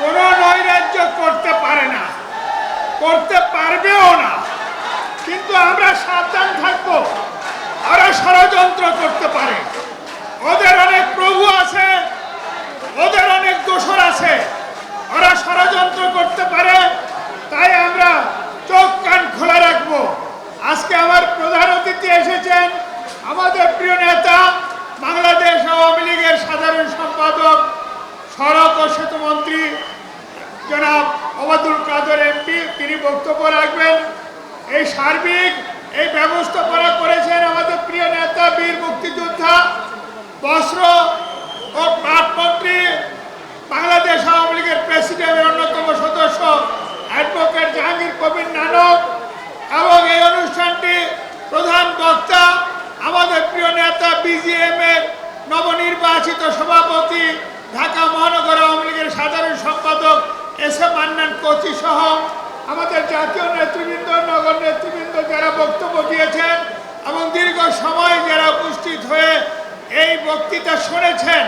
কোনো নৈরাজ্য করতে পারে না। করতে পারবেও না। কিন্তু আমরা সাবধান থাকব। ওরা ষড়যন্ত্র করতে পারে। ওদের অনেক প্রভু আছে, ওদের অনেক দোষর আছে। ওরা ষড়যন্ত্র করতে পারে, তাই আমরা চোখ কান খোলা রাখব। আজকে আমার প্রধান অতিথি এসেছেন, আমাদের সেতু মন্ত্রী জনাব ওবায়দুল কাদের এমপি, তিনি বক্তব্য রাখবেন। এই সার্বিক এই ব্যবস্থাপনা করেছেন আমাদের প্রিয় নেতা, বীর মুক্তিযোদ্ধা, বস্ত্র ও পাটমন্ত্রী বাংলাদেশ আওয়ামী লীগের প্রেসিডেন্টের অন্যতম সদস্য, অ্যাডভোকেট জাহাঙ্গীর কবির নানক এবং এই অনুষ্ঠানটি প্রধান বক্তা আমাদের প্রিয় নেতা বিজিএম এর নবনির্বাচিত সভাপতি মান্নান কোচি সহ আমাদের জাতীয় নেতৃবৃন্দ, নগর নেতৃবৃন্দ যারা বক্তব্য দিয়েছেন এবং দীর্ঘ সময় যারা উপস্থিত হয়ে এই বক্তৃতা শুনেছেন